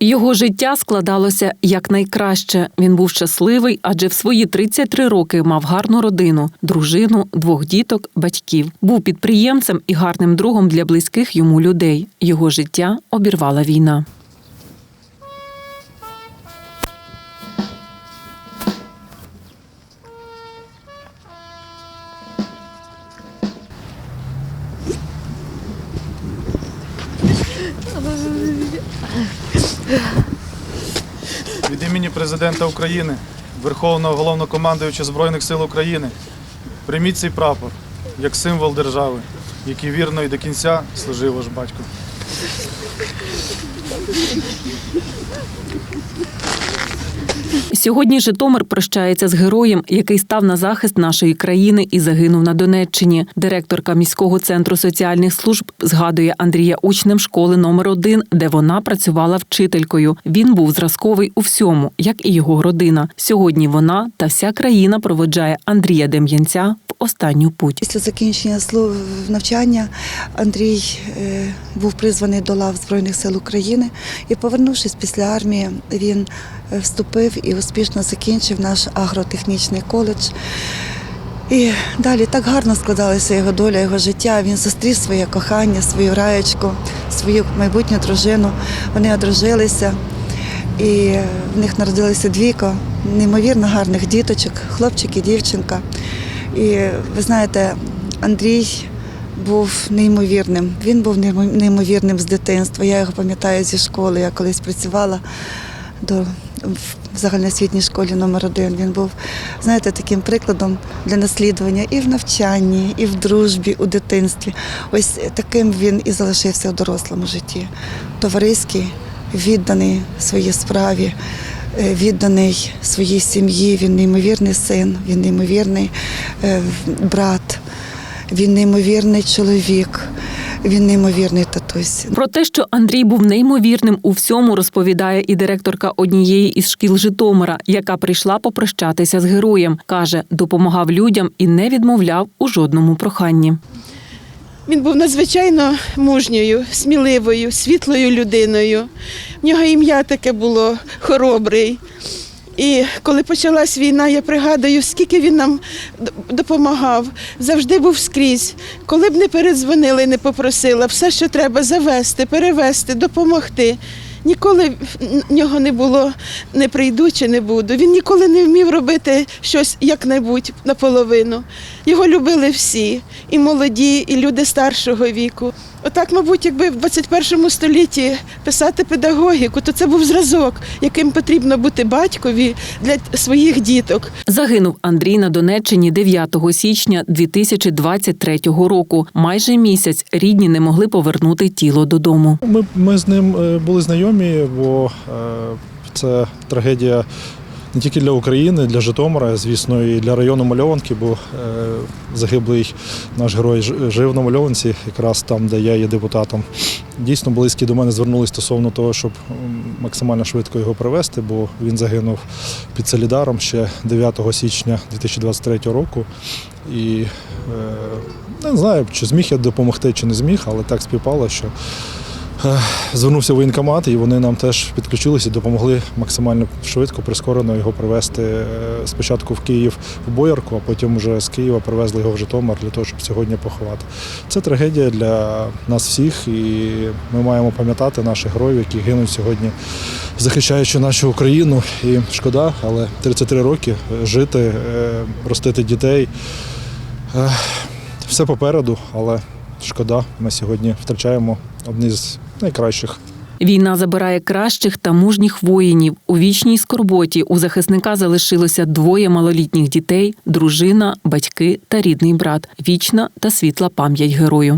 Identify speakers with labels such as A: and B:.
A: Його життя складалося якнайкраще. Він був щасливий, адже в свої 33 роки мав гарну родину, дружину, двох діток, батьків. Був підприємцем і гарним другом для близьких йому людей. Його життя обірвала війна.
B: Від імені президента України, Верховного головнокомандуюча Збройних сил України, прийміть цей прапор як символ держави, який вірно і до кінця служив ваш батько.
A: Сьогодні Житомир прощається з героєм, який став на захист нашої країни і загинув на Донеччині. Директорка міського центру соціальних служб згадує Андрія учнем школи номер 1 де вона працювала вчителькою. Він був зразковий у всьому, як і його родина. Сьогодні вона та вся країна проводжає Андрія Дем'янця останню путь.
C: Після закінчення навчання Андрій е, був призваний до лав Збройних сил України і, повернувшись після армії, він е, вступив і успішно закінчив наш агротехнічний коледж. І далі так гарно складалася його доля, його життя. Він зустрів своє кохання, свою раєчку, свою майбутню дружину. Вони одружилися, і в них народилося двійко неймовірно гарних діточок, хлопчик і дівчинка. І ви знаєте, Андрій був неймовірним. Він був неймо- неймовірним з дитинства. Я його пам'ятаю зі школи. Я колись працювала до, в загальноосвітній школі номер один. Він був, знаєте, таким прикладом для наслідування і в навчанні, і в дружбі, у дитинстві. Ось таким він і залишився у дорослому житті. Товариський, відданий своїй справі відданий своїй сім'ї. Він неймовірний син, він неймовірний е, брат, він неймовірний чоловік, він неймовірний татусь.
A: Про те, що Андрій був неймовірним у всьому, розповідає і директорка однієї із шкіл Житомира, яка прийшла попрощатися з героєм. каже, допомагав людям і не відмовляв у жодному проханні.
D: Він був надзвичайно мужньою, сміливою, світлою людиною. В нього ім'я таке було хоробрий. І коли почалась війна, я пригадую, скільки він нам допомагав, завжди був скрізь. Коли б не передзвонили, не попросила, все, що треба завести, перевести, допомогти. Ніколи в нього не було не прийду чи не буду. Він ніколи не вмів робити щось як-небудь наполовину. Його любили всі, і молоді, і люди старшого віку. Отак, мабуть, якби в 21 столітті писати педагогіку, то це був зразок, яким потрібно бути батькові для своїх діток.
A: Загинув Андрій на Донеччині 9 січня 2023 року. Майже місяць рідні не могли повернути тіло додому.
B: Ми, ми з ним е, були знайомі, бо е, це трагедія не тільки для України, для Житомира, звісно, і для району Мальованки, бо е, загиблий наш герой жив на Мальованці, якраз там, де я є депутатом. Дійсно, близькі до мене звернулися стосовно того, щоб максимально швидко його привезти, бо він загинув під Солідаром ще 9 січня 2023 року. І е, не знаю, чи зміг я допомогти, чи не зміг, але так співпало, що звернувся в воєнкомат, і вони нам теж підключилися і допомогли максимально швидко, прискорено його привезти е, спочатку в Київ в Боярку, а потім вже з Києва привезли його в Житомир для того, щоб сьогодні поховати. Це трагедія для нас всіх, і ми маємо пам'ятати наших героїв, які гинуть сьогодні, захищаючи нашу Україну. І шкода, але 33 роки е, жити, е, ростити дітей. Все попереду, але шкода, ми сьогодні втрачаємо одні з найкращих.
A: Війна забирає кращих та мужніх воїнів. У вічній скорботі у захисника залишилося двоє малолітніх дітей, дружина, батьки та рідний брат. Вічна та світла пам'ять герою.